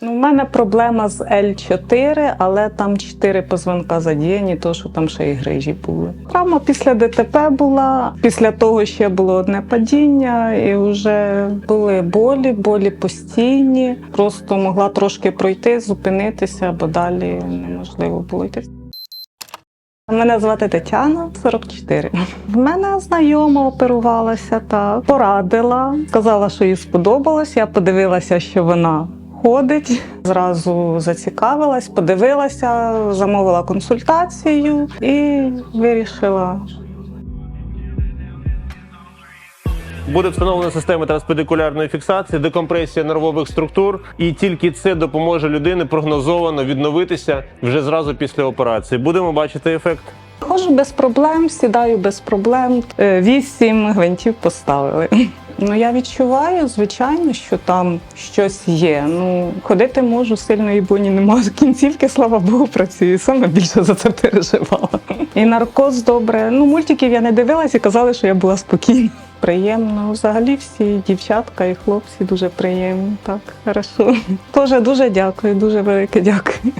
Ну, у мене проблема з L4, але там 4 позвонка задіяні, то що там ще і грижі були. Травма після ДТП була. Після того ще було одне падіння, і вже були болі, болі постійні. Просто могла трошки пройти, зупинитися, бо далі неможливо було йти. Мене звати Тетяна, 44. В мене знайома оперувалася та порадила. Сказала, що їй сподобалось. Я подивилася, що вона ходить. Зразу зацікавилась, подивилася, замовила консультацію і вирішила. Буде встановлена система транспедикулярної фіксації, декомпресія нервових структур, і тільки це допоможе людині прогнозовано відновитися вже зразу після операції. Будемо бачити ефект. Ходжу без проблем, сідаю без проблем. Е, Вісім гвинтів поставили. Ну я відчуваю, звичайно, що там щось є. Ну ходити можу, сильної боні немає. Кінцівки, слава Богу, працюю. Саме більше за це переживала. І наркоз добре. Ну, мультиків я не дивилась і казали, що я була спокійна. Приємно. Взагалі всі дівчатка і хлопці дуже приємні. Так, хорошо. Тоже дуже дякую, дуже велике дякую.